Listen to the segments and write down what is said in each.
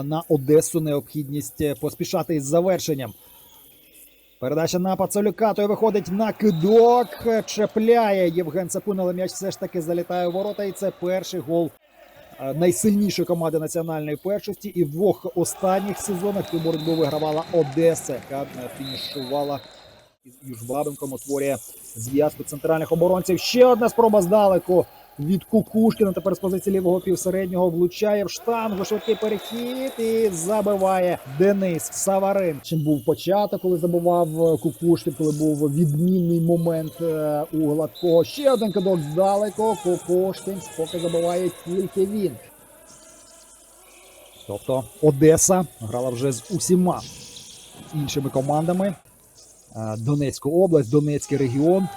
на Одесу необхідність е, поспішати із завершенням. Передача на Пацалюка, той виходить на кидок, е, чепляє Євген Сапун, але м'яч все ж таки залітає у ворота. І це перший гол е, найсильнішої команди національної першості. І в двох останніх сезонах цю боротьбу вигравала Одеса, яка фінішувала із Южбабенком, утворює зв'язку центральних оборонців. Ще одна спроба здалеку від Кукушкіна. Тепер з позиції лівого півсереднього влучає в штангу. Швидкий перехід і забиває Денис Саварин. Чим був початок, коли забував е, Кукушкін, коли був відмінний момент е, у гладкого. Ще один кидок здалеку. Кукушкін поки забиває тільки він. Тобто Одеса грала вже з усіма іншими командами. Е, Донецьку область, Донецький регіон.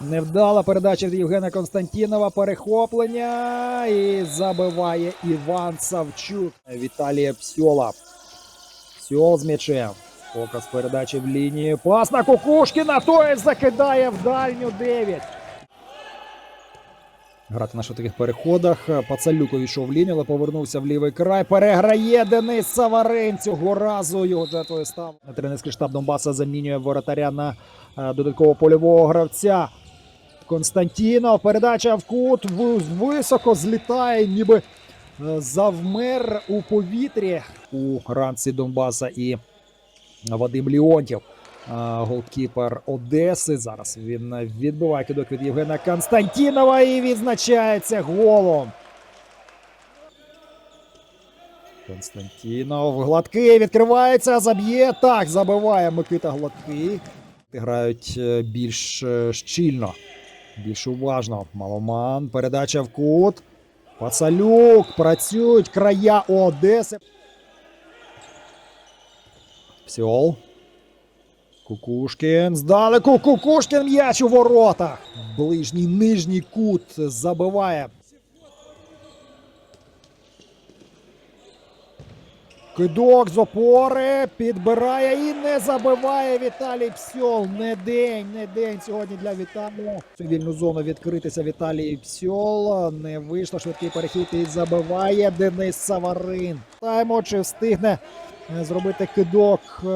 Невдала передача від Євгена Константінова. Перехоплення. І забиває Іван Савчук. Віталія Псьола. Псьол з м'ячем. Показ передачі в лінії. Пас на Кукушкіна. Той закидає в дальню 9. Грати на швидких переходах. Пацалюк увійшов в лінію, але повернувся в лівий край. Переграє Денис Саварин. Цього разу його жертвою став. Тренерський штаб Донбаса замінює воротаря на е, додаткового польового гравця. Константінов. Передача в кут. Високо злітає, ніби е, завмер у повітрі у ранці Донбаса і Вадим Ліонтів. Е, Голкіпер Одеси. Зараз він відбиває кидок від Євгена Константінова і відзначається голом. Константінов гладкий відкривається, заб'є. Так, забиває Микита Гладкий. Грають е, більш щільно, більш уважно. Маломан. Передача в кут. Пацалюк. Працюють края Одеси. Псьол. Кукушкін. Здалеку. Кукушкін м'яч у воротах. Ближній нижній кут забиває. Кидок з опори підбирає і не забиває Віталій Псьол. Не день, не день сьогодні для Віталія. Цю вільну зону відкритися Віталій Псьол. Не вийшло швидкий перехід і забиває Денис Саварин. Таємо, чи встигне е, зробити кидок е,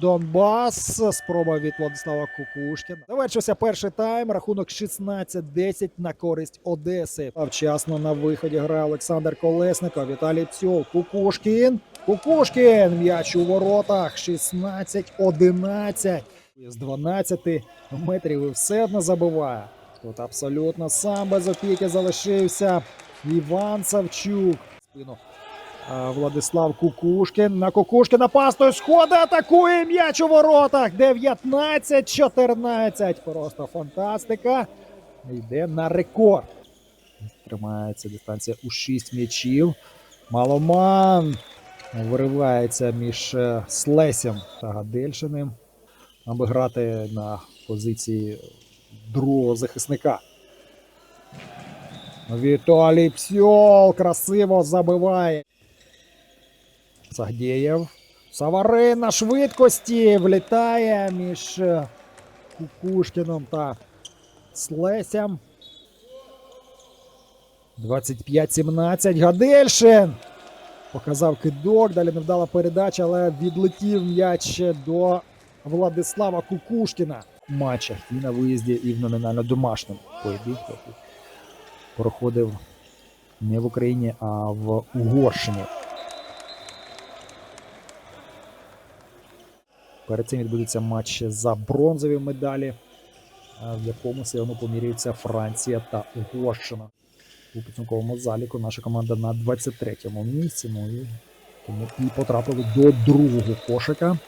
Донбас. Спроба від Владислава Кукушкіна. Завершився перший тайм. Рахунок 16-10 на користь Одеси. Вчасно на виході грає Олександр Колесников, Віталій Псьол, Кукушкін. Кукушкін. М'яч у воротах. 16-11. З 12 метрів і все одно забиває. Тут абсолютно сам без опіки залишився Іван Савчук. Спину Владислав Кукушкін. На Кукушкіна пастою сходи атакує м'яч у воротах. 19-14. Просто фантастика. Йде на рекорд. Тримається дистанція у 6 м'ячів. Маломан виривається між е, Слесем та Гадельшиним, аби грати на позиції другого захисника. Віталій Псьол красиво забиває. Сагдєєв. Саварин на швидкості влітає між е, Кукушкіном та Слесям. 25-17. Гадельшин. Показав кидок. Далі невдала передача, але відлетів м'яч до Владислава Кукушкіна матчах і на виїзді, і в номінально домашньому поєдинку, проходив не в Україні, а в Угорщині. Перед цим відбудеться матч за бронзові медалі, в якому одно поміряються Франція та Угорщина. У підсумковому заліку наша команда на 23-му місці. Ну і тому і потрапили до другого кошика.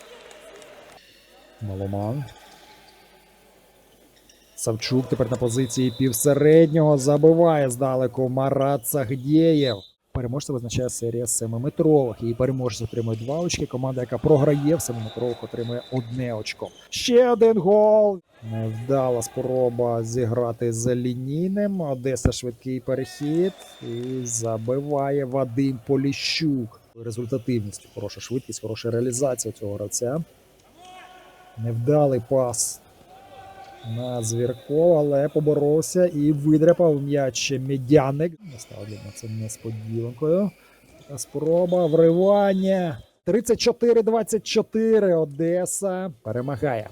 Маломан. Савчук тепер на позиції півсереднього забиває здалеку Марат Сагдєєв. Переможця визначає серія семиметрових. Її переможець отримує два очки. Команда, яка програє в семиметрових, отримує одне очко. Ще один гол. Невдала спроба зіграти за лінійним. Одеса швидкий перехід. І забиває Вадим Поліщук. Результативність, хороша швидкість, хороша реалізація цього гравця. Невдалий пас на Звіркова, але поборовся і видряпав м'яч Медяник. Не став для мене це несподіванкою. Спроба вривання. 34-24. Одеса перемагає.